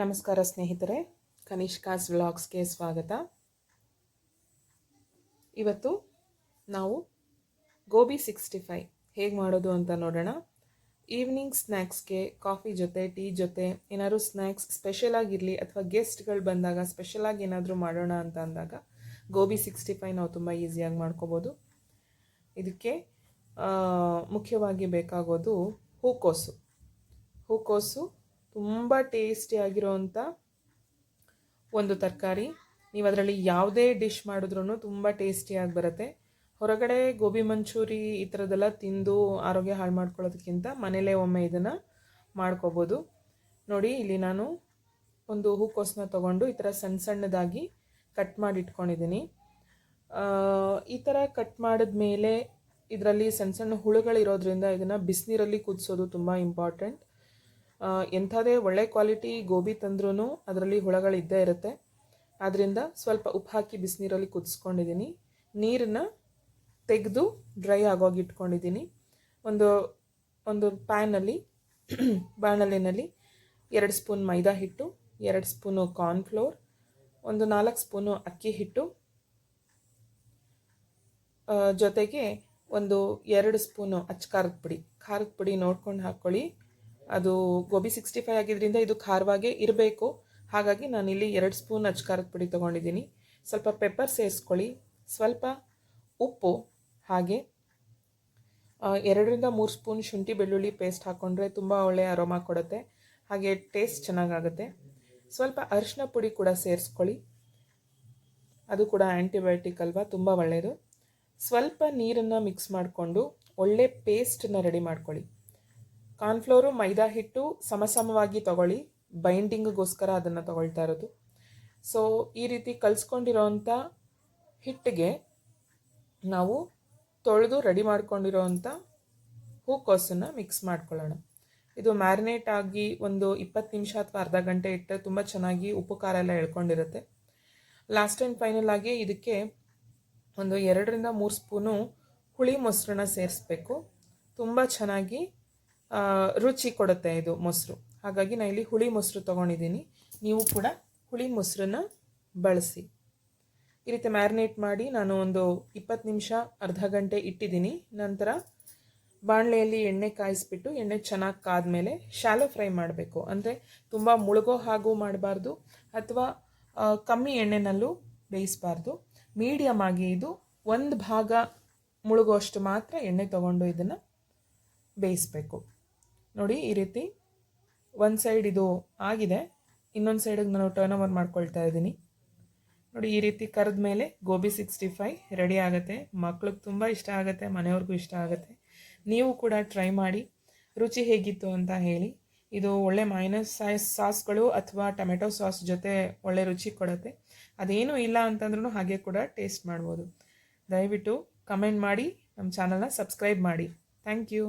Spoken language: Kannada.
ನಮಸ್ಕಾರ ಸ್ನೇಹಿತರೆ ಕನಿಷ್ಕಾಸ್ ವ್ಲಾಗ್ಸ್ಗೆ ಸ್ವಾಗತ. ಇವತ್ತು ನಾವು ಗೋಬಿ ಸಿಕ್ಸ್ಟಿ ಫೈವ್ ಹೇಗೆ ಮಾಡೋದು ಅಂತ ನೋಡೋಣ. ಈವ್ನಿಂಗ್ ಸ್ನ್ಯಾಕ್ಸ್ಗೆ ಕಾಫಿ ಜೊತೆ, ಟೀ ಜೊತೆ, ಏನಾದರೂ ಸ್ನ್ಯಾಕ್ಸ್ ಸ್ಪೆಷಲ್ ಆಗಿರಲಿ ಅಥವಾ ಗೆಸ್ಟ್ಗಳು ಬಂದಾಗ ಸ್ಪೆಷಲಾಗಿ ಏನಾದರೂ ಮಾಡೋಣ ಅಂತ ಅಂದಾಗ ಗೋಬಿ ಸಿಕ್ಸ್ಟಿ ಫೈವ್ ನಾವು ತುಂಬ ಈಸಿಯಾಗಿ ಮಾಡ್ಕೋಬೋದು. ಇದಕ್ಕೆ ಮುಖ್ಯವಾಗಿ ಬೇಕಾಗೋದು ಹೂಕೋಸು. ಹೂಕೋಸು ತುಂಬ ಟೇಸ್ಟಿಯಾಗಿರೋವಂಥ ಒಂದು ತರಕಾರಿ. ನೀವು ಅದರಲ್ಲಿ ಯಾವುದೇ ಡಿಶ್ ಮಾಡಿದ್ರೂ ತುಂಬ ಟೇಸ್ಟಿಯಾಗಿ ಬರುತ್ತೆ. ಹೊರಗಡೆ ಗೋಬಿ ಮಂಚೂರಿ ಈ ಥರದ್ದೆಲ್ಲ ತಿಂದು ಆರೋಗ್ಯ ಹಾಳು ಮಾಡ್ಕೊಳ್ಳೋದಕ್ಕಿಂತ ಮನೇಲೇ ಒಮ್ಮೆ ಇದನ್ನು ಮಾಡ್ಕೋಬೋದು. ನೋಡಿ, ಇಲ್ಲಿ ನಾನು ಒಂದು ಹೂಕೋಸನ್ನ ತೊಗೊಂಡು ಈ ಥರ ಸಣ್ಣ ಸಣ್ಣದಾಗಿ ಕಟ್ ಮಾಡಿ ಇಟ್ಕೊಂಡಿದ್ದೀನಿ. ಈ ಥರ ಕಟ್ ಮಾಡಿದ ಮೇಲೆ ಇದರಲ್ಲಿ ಸಣ್ಣ ಸಣ್ಣ ಹುಳುಗಳಿರೋದ್ರಿಂದ ಇದನ್ನು ಬಿಸಿನೀರಲ್ಲಿ ಕುದಿಸೋದು ತುಂಬ ಇಂಪಾರ್ಟೆಂಟ್ ಎಂಥದೇ ಒಳ್ಳೆ ಕ್ವಾಲಿಟಿ ಗೋಬಿ ತಂದ್ರೂ ಅದರಲ್ಲಿ ಹುಳಗಳಿದ್ದೇ ಇರುತ್ತೆ. ಆದ್ದರಿಂದ ಸ್ವಲ್ಪ ಉಪ್ಪು ಹಾಕಿ ಬಿಸಿನೀರಲ್ಲಿ ಕುದಿಸ್ಕೊಂಡಿದ್ದೀನಿ. ನೀರನ್ನ ತೆಗೆದು ಡ್ರೈ ಆಗೋಗಿ ಇಟ್ಕೊಂಡಿದ್ದೀನಿ. ಒಂದು ಒಂದು ಪ್ಯಾನಲ್ಲಿ ಬಾಣಲೆಯಲ್ಲಿ ಎರಡು ಸ್ಪೂನ್ ಮೈದಾ ಹಿಟ್ಟು, ಎರಡು ಸ್ಪೂನು ಕಾರ್ನ್ಫ್ಲೋರ್ ಒಂದು ನಾಲ್ಕು ಸ್ಪೂನು ಅಕ್ಕಿ ಹಿಟ್ಟು ಜೊತೆಗೆ ಒಂದು ಎರಡು ಸ್ಪೂನು ಅಚ್ಚ ಖಾರದ ಪುಡಿ. ಖಾರದ ಪುಡಿ ನೋಡ್ಕೊಂಡು ಹಾಕ್ಕೊಳ್ಳಿ ಅದು ಗೋಬಿ ಸಿಕ್ಸ್ಟಿ ಫೈವ್ ಆಗಿದ್ದರಿಂದ ಇದು ಖಾರವಾಗೇ ಇರಬೇಕು. ಹಾಗಾಗಿ ನಾನಿಲ್ಲಿ ಎರಡು ಸ್ಪೂನ್ ಅಚ್ಚ ಖಾರದ ಪುಡಿ ತೊಗೊಂಡಿದ್ದೀನಿ. ಸ್ವಲ್ಪ ಪೆಪ್ಪರ್ ಸೇರಿಸ್ಕೊಳ್ಳಿ. ಸ್ವಲ್ಪ ಉಪ್ಪು, ಹಾಗೆ ಎರಡರಿಂದ ಮೂರು ಸ್ಪೂನ್ ಶುಂಠಿ ಬೆಳ್ಳುಳ್ಳಿ ಪೇಸ್ಟ್ ಹಾಕ್ಕೊಂಡ್ರೆ ತುಂಬ ಒಳ್ಳೆಯ ಅರೋಮಾ ಕೊಡುತ್ತೆ. ಹಾಗೆ ಟೇಸ್ಟ್ ಚೆನ್ನಾಗಾಗುತ್ತೆ. ಸ್ವಲ್ಪ ಅರಿಶಿನ ಪುಡಿ ಕೂಡ ಸೇರಿಸ್ಕೊಳ್ಳಿ. ಅದು ಕೂಡ ಆ್ಯಂಟಿಬಯೋಟಿಕ್ ಅಲ್ವಾ? ತುಂಬ ಒಳ್ಳೆಯದು ಸ್ವಲ್ಪ ನೀರನ್ನು ಮಿಕ್ಸ್ ಮಾಡಿಕೊಂಡು ಒಳ್ಳೆ ಪೇಸ್ಟನ್ನು ರೆಡಿ ಮಾಡ್ಕೊಳ್ಳಿ. ಕಾರ್ನ್ಫ್ಲೋರು ಮೈದಾ ಹಿಟ್ಟು ಸಮಸಮವಾಗಿ ತಗೊಳ್ಳಿ. ಬೈಂಡಿಂಗ್ಗೋಸ್ಕರ ಅದನ್ನು ತಗೊಳ್ತಾ ಇರೋದು. ಸೊ ಈ ರೀತಿ ಕಲಿಸ್ಕೊಂಡಿರೋವಂಥ ಹಿಟ್ಟಿಗೆ ನಾವು ತೊಳೆದು ರೆಡಿ ಮಾಡ್ಕೊಂಡಿರೋವಂಥ ಹೂಕೋಸನ್ನು ಮಿಕ್ಸ್ ಮಾಡ್ಕೊಳ್ಳೋಣ. ಇದು ಮ್ಯಾರಿನೇಟ್ ಆಗಿ ಒಂದು ಇಪ್ಪತ್ತು ನಿಮಿಷ ಅಥವಾ ಅರ್ಧ ಗಂಟೆ ಇಟ್ಟರೆ ತುಂಬ ಚೆನ್ನಾಗಿ ಉಪ್ಪು ಖಾರ ಎಲ್ಲ ಎಳ್ಕೊಂಡಿರುತ್ತೆ. ಲಾಸ್ಟ್ ಆ್ಯಂಡ್ ಫೈನಲ್ ಆಗಿ ಇದಕ್ಕೆ ಒಂದು ಎರಡರಿಂದ ಮೂರು ಸ್ಪೂನು ಹುಳಿ ಮೊಸರನ್ನ ಸೇರಿಸ್ಬೇಕು. ತುಂಬ ಚೆನ್ನಾಗಿ ರುಚಿ ಕೊಡುತ್ತೆ ಇದು ಮೊಸರು. ಹಾಗಾಗಿ ನಾನು ಇಲ್ಲಿ ಹುಳಿ ಮೊಸರು ತೊಗೊಂಡಿದ್ದೀನಿ. ನೀವು ಕೂಡ ಹುಳಿ ಮೊಸರನ್ನ ಬಳಸಿ. ಈ ರೀತಿ ಮ್ಯಾರಿನೇಟ್ ಮಾಡಿ ನಾನು ಒಂದು ಇಪ್ಪತ್ತು ನಿಮಿಷ, ಅರ್ಧ ಗಂಟೆ ಇಟ್ಟಿದ್ದೀನಿ. ನಂತರ ಬಾಣಲೆಯಲ್ಲಿ ಎಣ್ಣೆ ಕಾಯಿಸ್ಬಿಟ್ಟು, ಎಣ್ಣೆ ಚೆನ್ನಾಗಿ ಕಾದ್ಮೇಲೆ ಶಾಲೋ ಫ್ರೈ ಮಾಡಬೇಕು. ಅಂದರೆ ತುಂಬ ಮುಳುಗೋ ಹಾಗೂ ಮಾಡಬಾರ್ದು ಅಥವಾ ಕಮ್ಮಿ ಎಣ್ಣೆನಲ್ಲೂ ಬೇಯಿಸಬಾರ್ದು. ಮೀಡಿಯಮ್ ಆಗಿ ಇದು ಒಂದು ಭಾಗ ಮುಳುಗೋಷ್ಟು ಮಾತ್ರ ಎಣ್ಣೆ ತಗೊಂಡು ಇದನ್ನು ಬೇಯಿಸಬೇಕು. ನೋಡಿ ಈ ರೀತಿ ಒಂದು ಸೈಡ್ ಇದು ಆಗಿದೆ. ಇನ್ನೊಂದು ಸೈಡಿಗೆ ನಾನು ಟರ್ನ್ ಓವರ್ ಮಾಡ್ಕೊಳ್ತಾ ಇದ್ದೀನಿ. ನೋಡಿ ಈ ರೀತಿ ಕರೆದ ಮೇಲೆ ಗೋಬಿ ಸಿಕ್ಸ್ಟಿ ಫೈ ರೆಡಿ ಆಗುತ್ತೆ. ಮಕ್ಳಿಗೆ ತುಂಬ ಇಷ್ಟ ಆಗುತ್ತೆ, ಮನೆಯವ್ರಿಗೂ ಇಷ್ಟ ಆಗುತ್ತೆ. ನೀವು ಕೂಡ ಟ್ರೈ ಮಾಡಿ. ರುಚಿ ಹೇಗಿತ್ತು ಅಂತ ಹೇಳಿ. ಇದು ಒಳ್ಳೆ ಮೈನಸ್ ಸೈಸ್ ಸಾಸ್ಗಳು ಅಥವಾ ಟೊಮೆಟೊ ಸಾಸ್ ಜೊತೆ ಒಳ್ಳೆ ರುಚಿ ಕೊಡುತ್ತೆ. ಅದೇನೂ ಇಲ್ಲ ಅಂತಂದ್ರೂ ಹಾಗೆ ಕೂಡ ಟೇಸ್ಟ್ ಮಾಡ್ಬೋದು. ದಯವಿಟ್ಟು ಕಮೆಂಟ್ ಮಾಡಿ ನಮ್ಮ ಚಾನಲ್ನ ಸಬ್ಸ್ಕ್ರೈಬ್ ಮಾಡಿ. Thank you